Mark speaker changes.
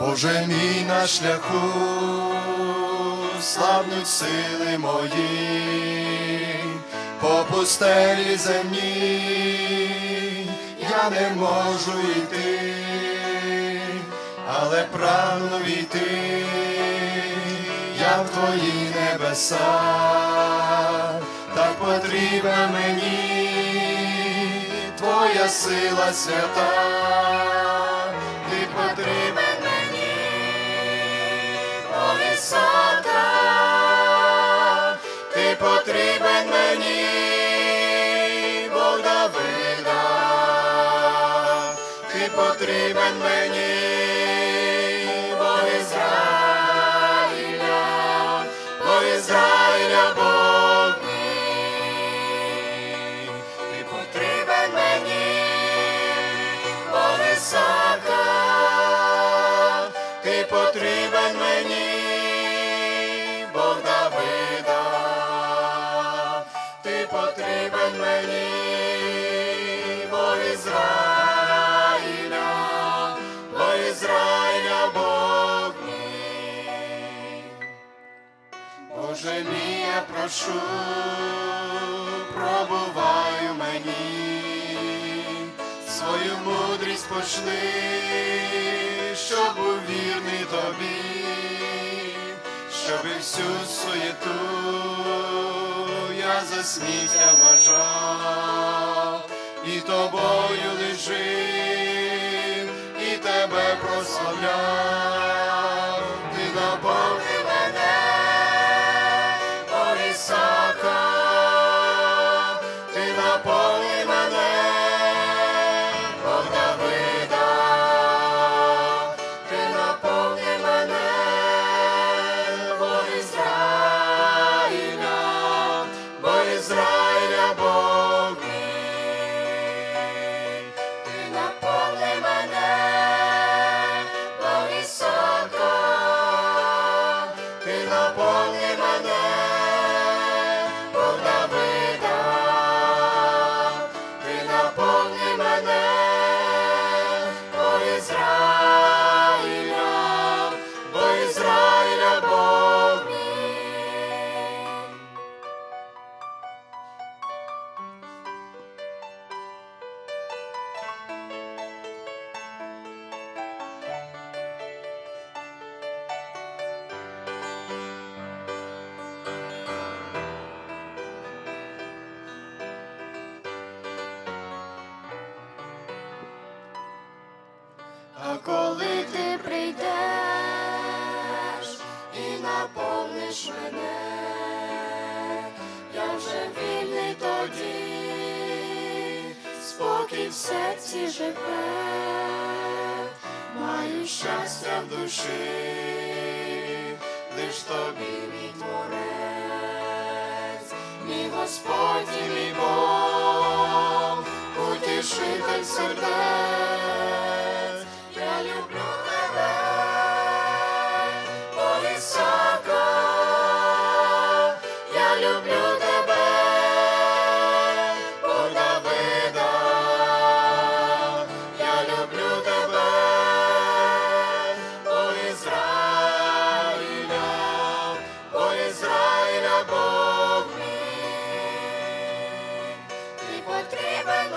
Speaker 1: Боже мій на шляху, славнуть сили мої, по пустелі земній я не можу йти, але прагну війти, я в твої небеса, так потрібна мені твоя сила свята, потрібен мені, Бог Ізраїля, мій, ти потрібен мені, Ісака, ти потрібен Ізраїля, Бог мій. Боже мій, я прошу, пробуваю мені, свою мудрість пошли, щоб був вірний тобі, щоб всю суєту я за сміття вважав, і тобою лежив, і тебе Mother. Спокій в серці живе, маю щастя в душі, лиш тобі мій творець, мій Господь і мій Бог, утішитель сердець. heaven.